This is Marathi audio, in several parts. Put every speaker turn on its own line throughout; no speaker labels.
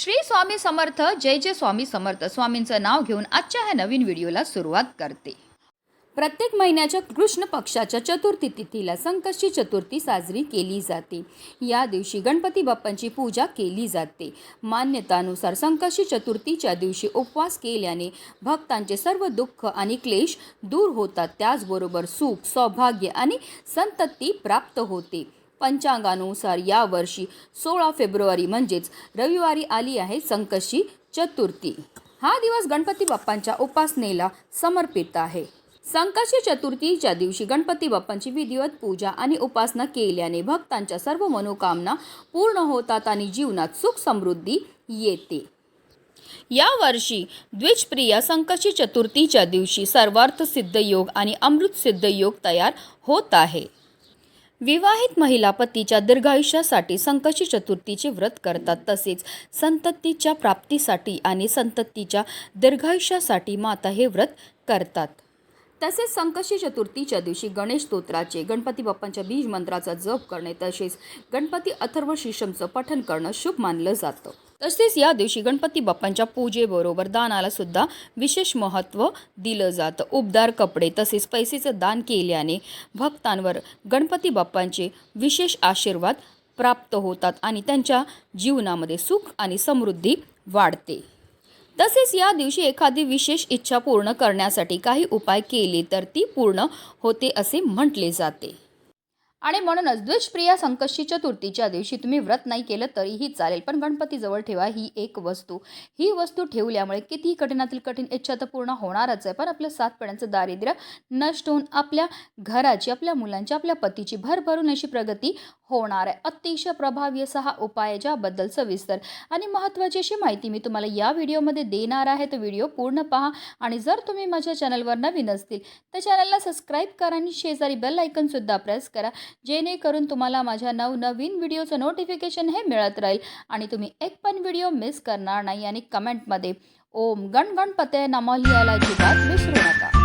श्री स्वामी समर्थ जय जय स्वामी समर्थ. स्वामींचं नाव घेऊन आजच्या ह्या नवीन व्हिडिओला सुरुवात करते. प्रत्येक महिन्याच्या कृष्ण पक्षाच्या चतुर्थी तिथीला संकष्टी चतुर्थी साजरी केली जाते. या दिवशी गणपती बाप्पांची पूजा केली जाते. मान्यतानुसार संकष्टी चतुर्थीच्या दिवशी उपवास केल्याने भक्तांचे सर्व दुःख आणि क्लेश दूर होतात. त्याचबरोबर सुख सौभाग्य आणि संतती प्राप्त होते. पंचांगानुसार यावर्षी सोळा फेब्रुवारी म्हणजेच रविवारी आली आहे संकशी चतुर्थी. हा दिवस गणपती बाप्पांच्या उपासनेला समर्पित आहे. संकष्टी चतुर्थीच्या दिवशी गणपती बाप्पांची विधिवत पूजा आणि उपासना केल्याने भक्तांच्या सर्व मनोकामना पूर्ण होतात आणि जीवनात सुख समृद्धी येते. यावर्षी द्विजप्रिया संकष्टी चतुर्थीच्या दिवशी सर्वार्थ सिद्ध योग आणि अमृत सिद्ध योग तयार होत आहे. विवाहित महिला पतीच्या दीर्घायुष्यासाठी संकशी चतुर्थीचे व्रत करतात. तसेच संततीच्या प्राप्तीसाठी आणि संततीच्या दीर्घायुष्यासाठी माता हे व्रत करतात. तसेच संकशी चतुर्थीच्या दिवशी गणेश स्तोत्राचे गणपती बाप्पांच्या बीज मंत्राचा जप करणे तसेच गणपती अथर्व शिशमचं पठण करणं शुभ मानलं जातं. तसेच या दिवशी गणपती बाप्पांच्या पूजेबरोबर दानाला सुद्धा विशेष महत्त्व दिलं जातं. उबदार कपडे तसेच पैसेचं दान केल्याने भक्तांवर गणपती बाप्पांचे विशेष आशीर्वाद प्राप्त होतात आणि त्यांच्या जीवनामध्ये सुख आणि समृद्धी वाढते. तसेच या दिवशी एखादी विशेष इच्छा पूर्ण करण्यासाठी काही उपाय केले तर ती पूर्ण होते असे म्हटले जाते. आणि म्हणूनच द्विजप्रिया संकष्टी चतुर्थीच्या दिवशी तुम्ही व्रत नाही केलं तरीही चालेल पण गणपतीजवळ ठेवा ही एक वस्तू. ही वस्तू ठेवल्यामुळे कितीही कठीणातील कठीण इच्छा तर पूर्ण होणारच आहे पण आपलं सात पिढ्यांचं दारिद्र्य नष्ट होऊन आपल्या घराची आपल्या मुलांची आपल्या पतीची भरभरून अशी प्रगती होणार आहे. अतिशय प्रभावी असा हा उपाय ज्याबद्दल सविस्तर आणि महत्त्वाची अशी माहिती मी तुम्हाला या व्हिडिओमध्ये देणार आहे तर व्हिडिओ पूर्ण पहा. आणि जर तुम्ही माझ्या चॅनलवर नवीन असतील तर चॅनलला सबस्क्राईब करा आणि शेजारी बेल आयकनसुद्धा प्रेस करा. जेणेकरून तुम्हाला माझ्या नवनवीन व्हिडिओचं नोटिफिकेशन हे मिळत राहील. आणि तुम्ही एक पण व्हिडिओ मिस करणार नाही आणि कमेंटमध्ये ओम गण गणपते नमः लिहायला अजिबात विसरू नका.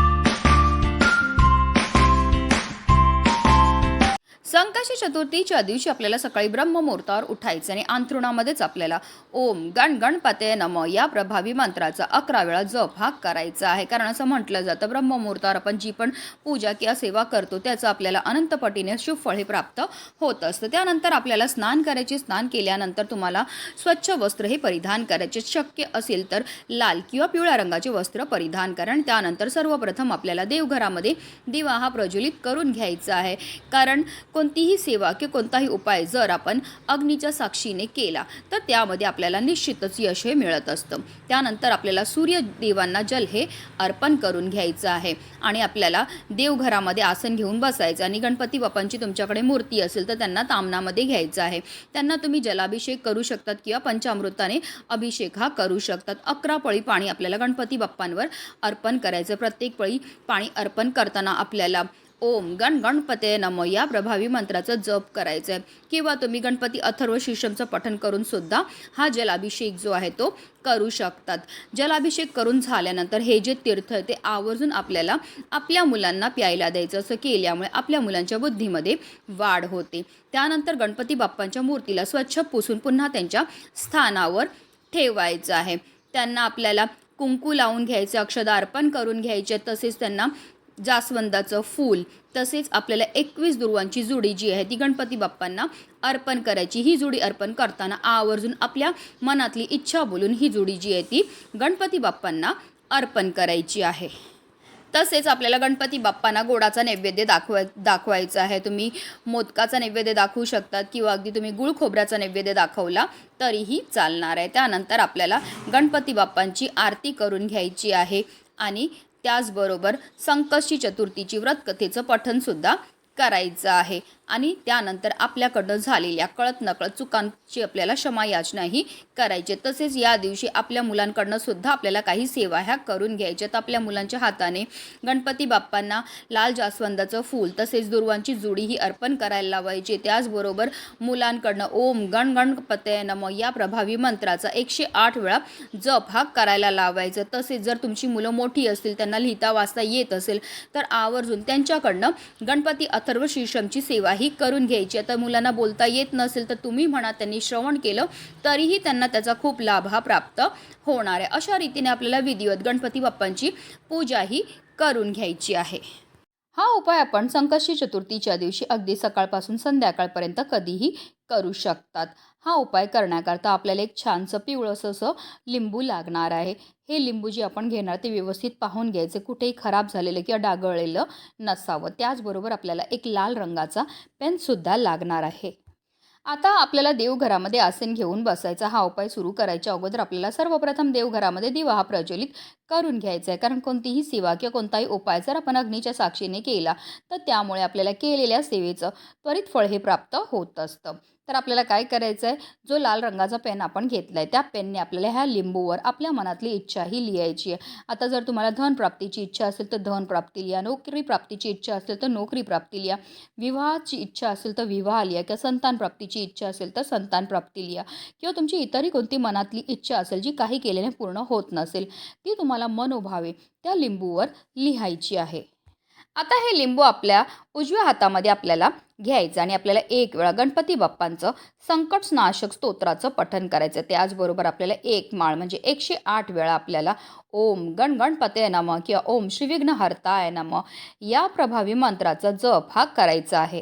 संकष्टी चतुर्थीच्या दिवशी आपल्याला सकाळी ब्रह्ममुहूर्तावर उठायचं आणि अंथरुणामध्येच आपल्याला ओम गण गणपते नम या प्रभावी मंत्राचा अकरा वेळा जप हा करायचा आहे. कारण असं म्हटलं जातं ब्रह्ममुहूर्तावर आपण जी पण पूजा किंवा सेवा करतो त्याचं आपल्याला अनंतपटीने पटीने हे प्राप्त होत असतं. त्यानंतर आपल्याला स्नान करायचे स्नान केल्यानंतर तुम्हाला स्वच्छ वस्त्र हे परिधान करायचे. शक्य असेल तर लाल किंवा पिवळ्या रंगाचे वस्त्र परिधान करा आणि त्यानंतर सर्वप्रथम आपल्याला देवघरामध्ये दिवा हा प्रज्वलित करून घ्यायचा आहे. कारण कोण कोणतीही सेवा किंवा कोणताही उपाय जर आपण अग्नीच्या साक्षीने केला तर त्यामध्ये आपल्याला निश्चितच यश हे मिळत असतं. त्यानंतर आपल्याला सूर्यदेवांना जल हे अर्पण करून घ्यायचं आहे आणि आपल्याला देवघरामध्ये आसन घेऊन बसायचं आणि गणपती बाप्पांची तुमच्याकडे मूर्ती असेल तर त्यांना तामनामध्ये घ्यायचं आहे. त्यांना तुम्ही जलाभिषेक करू शकतात किंवा पंचामृताने अभिषेक हा करू शकतात. अकरा पळी पाणी आपल्याला गणपती बाप्पांवर अर्पण करायचं प्रत्येक पळी पाणी अर्पण करताना आपल्याला ओम गण गणपते नम. या प्रभावी मंत्राचं जप करायचं आहे किंवा तुम्ही गणपती अथर्व शीर्षमचं पठण करून सुद्धा हा जलाभिषेक जो आहे तो करू शकतात. जलाभिषेक करून झाल्यानंतर हे जे तीर्थ आहे ते आवर्जून आपल्याला आपल्या मुलांना प्यायला द्यायचं. असं केल्यामुळे आपल्या मुलांच्या बुद्धीमध्ये वाढ होते. त्यानंतर गणपती बाप्पांच्या मूर्तीला स्वच्छ पुसून पुन्हा त्यांच्या स्थानावर ठेवायचं आहे. त्यांना आपल्याला कुंकू लावून घ्यायचं अक्षदा अर्पण करून घ्यायचे. तसेच त्यांना जास्वंदाचं फूल तसेच आपल्याला एकवीस दुर्वांची जुडी जी आहे ती गणपती बाप्पांना अर्पण करायची. ही जुडी अर्पण करताना आवर्जून आपल्या मनातली इच्छा बोलून ही जुडी जी आहे ती गणपती बाप्पांना अर्पण करायची आहे. तसेच आपल्याला गणपती बाप्पांना गोडाचा नैवेद्य दाखवाय दाखवायचा आहे. तुम्ही मोदकाचा नैवेद्य दाखवू शकतात किंवा अगदी तुम्ही गुळ खोबऱ्याचा नैवेद्य दाखवला तरीही चालणार आहे. त्यानंतर आपल्याला गणपती बाप्पांची आरती करून घ्यायची आहे आणि त्याचबरोबर संकष्टी चतुर्थीची व्रतकथेचं पठणसुद्धा करायचं आहे. आणि त्यानंतर आपल्याकडनं झालेल्या कळत नकळत चुकांची आपल्याला क्षमा याचनाही करायची. तसेच या दिवशी आपल्या मुलांकडनं सुद्धा आपल्याला काही सेवा ह्या करून घ्यायच्यात आपल्या मुलांच्या हाताने गणपती बाप्पांना लाल जास्वंदाचं फूल तसेच दुर्वांची जुडी ही अर्पण करायला लावायची. त्याचबरोबर मुलांकडनं ओम गण गणपते नम या प्रभावी मंत्राचा एकशे आठ वेळा जप हा करायला लावायचा. तसेच जर तुमची मुलं मोठी असतील त्यांना लिहिता वाचता येत असेल तर आवर्जून त्यांच्याकडनं गणपती अथर्व शीर्षमची सेवाही करून घ्यायची. आता मुलांना बोलता येत नसेल तर तुम्ही म्हणा त्यांनी श्रवण केलं तरीही त्यांना त्याचा खूप लाभ हा प्राप्त होणार आहे. अशा रीतीने आपल्याला विधिवत गणपती बाप्पांची पूजाही करून घ्यायची आहे. हा उपाय आपण संकष्टी चतुर्थीच्या दिवशी अगदी सकाळपासून संध्याकाळपर्यंत कधीही करू शकतात. हा उपाय करण्याकरता आपल्याला एक छानसं पिवळंसं असं लिंबू लागणार आहे. हे लिंबू जे आपण घेणार ते व्यवस्थित पाहून घ्यायचे. कुठेही खराब झालेलं किंवा डागळलेलं नसावं. त्याचबरोबर आपल्याला एक लाल रंगाचा पेनसुद्धा लागणार आहे. आता आपल्याला देवघरामध्ये आसन घेऊन बसायचा हा उपाय सुरू करायच्या अगोदर आपल्याला सर्वप्रथम देवघरामध्ये दिवा हा प्रज्वलित करून घ्यायचा आहे. कारण कोणतीही सेवा किंवा कोणताही उपाय जर आपण अग्नीच्या साक्षीने केला तर त्यामुळे आपल्याला केलेल्या सेवेचं त्वरित फळ हे प्राप्त होत असतं. तर आपल्याला काय करायचं आहे जो लाल रंगाचा पेन आपण घेतला आहे त्या पेनने आपल्याला ह्या लिंबूवर आपल्या मनातली इच्छाही लिहायची आहे. आता जर तुम्हाला धनप्राप्तीची इच्छा असेल तर धनप्राप्ती लिहा. नोकरी प्राप्तीची इच्छा असेल तर नोकरी प्राप्ती लिहा. विवाहाची इच्छा असेल तर विवाह लिहा. किंवा संतान प्राप्तीची इच्छा असेल तर संतान प्राप्ती लिहा. किंवा तुमची इतरही कोणती मनातली इच्छा असेल जी काही केल्याने पूर्ण होत नसेल ती तुम्हाला मनोभावे त्या लिंबूवर लिहायची आहे. आता हे लिंबू आपल्या उजव्या हातामध्ये आपल्याला घ्यायचं आणि आपल्याला एक वेळा गणपती बाप्पांचं संकटनाशक स्तोत्राचं पठन करायचं. त्याचबरोबर आपल्याला एक माळ म्हणजे एकशे आठ वेळा आपल्याला ओम गण गणपते नम किंवा ओम श्रीविघ्न हरताय नम या प्रभावी मंत्राचा जप हा करायचा आहे.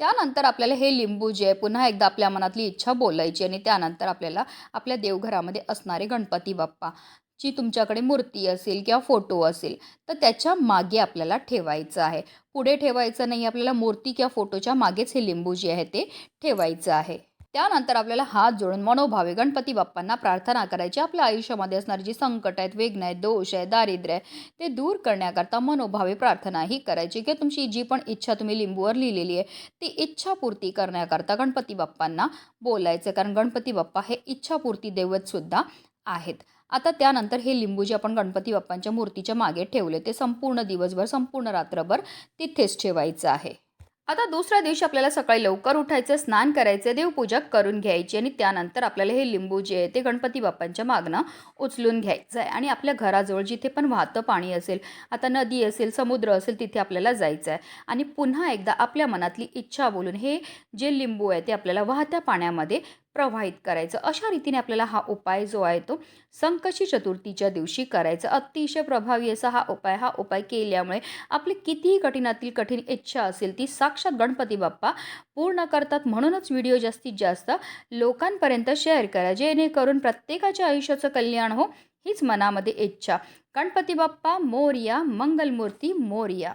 त्यानंतर आपल्याला हे लिंबू जे पुन्हा एकदा आपल्या मनातली इच्छा बोलायची आणि त्यानंतर आपल्याला आपल्या देवघरामध्ये असणारे गणपती बाप्पा. जी तुमच्याकडे मूर्ती असेल किंवा फोटो असेल तर त्याच्यामागे आपल्याला ठेवायचं आहे. पुढे ठेवायचं नाही आपल्याला मूर्ती किंवा फोटोच्या मागेच हे लिंबू जे आहे ते ठेवायचं आहे. त्यानंतर आपल्याला हात जोडून मनोभावे गणपती बाप्पांना प्रार्थना करायची. आपल्या आयुष्यामध्ये असणारी जी संकट आहेत वेगणं आहेत दोष आहे दारिद्र्य आहे ते दूर करण्याकरता मनोभावे प्रार्थनाही करायची. किंवा तुमची जी पण इच्छा तुम्ही लिंबूवर लिहिलेली आहे ती इच्छापूर्ती करण्याकरता गणपती बाप्पांना बोलायचं. कारण गणपती बाप्पा हे इच्छापूर्ती दैवतसुद्धा आहेत. आता त्यानंतर हे लिंबू जे आपण गणपती बाप्पांच्या मूर्तीच्या मागे ठेवले ते संपूर्ण दिवसभर संपूर्ण रात्रभर तिथेच ठेवायचं आहे. आता दुसऱ्या दिवशी आपल्याला सकाळी लवकर उठायचं स्नान करायचं देवपूजा करून घ्यायची आणि त्यानंतर आपल्याला हे लिंबू जे आहे ते गणपती बाप्पांच्या मागणं उचलून घ्यायचं आहे. आणि आपल्या घराजवळ जिथे पण वाहतं पाणी असेल आता नदी असेल समुद्र असेल तिथे आपल्याला जायचं आहे. आणि पुन्हा एकदा आपल्या मनातली इच्छा बोलून हे जे लिंबू आहे ते आपल्याला वाहत्या पाण्यामध्ये प्रवाहित करायचं. अशा रीतीने आपल्याला हा उपाय जो आहे तो संकशी चतुर्थीच्या दिवशी करायचा. अतिशय प्रभावी असा हा उपाय हा उपाय केल्यामुळे आपली कितीही कठीणातील कठीण इच्छा असेल ती साक्षात गणपती बाप्पा पूर्ण करतात. म्हणूनच व्हिडिओ जास्तीत जास्त लोकांपर्यंत शेअर करा. जेणेकरून प्रत्येकाच्या आयुष्याचं कल्याण हो हीच मनामध्ये इच्छा. गणपती बाप्पा मोर्या मंगलमूर्ती मोर्या.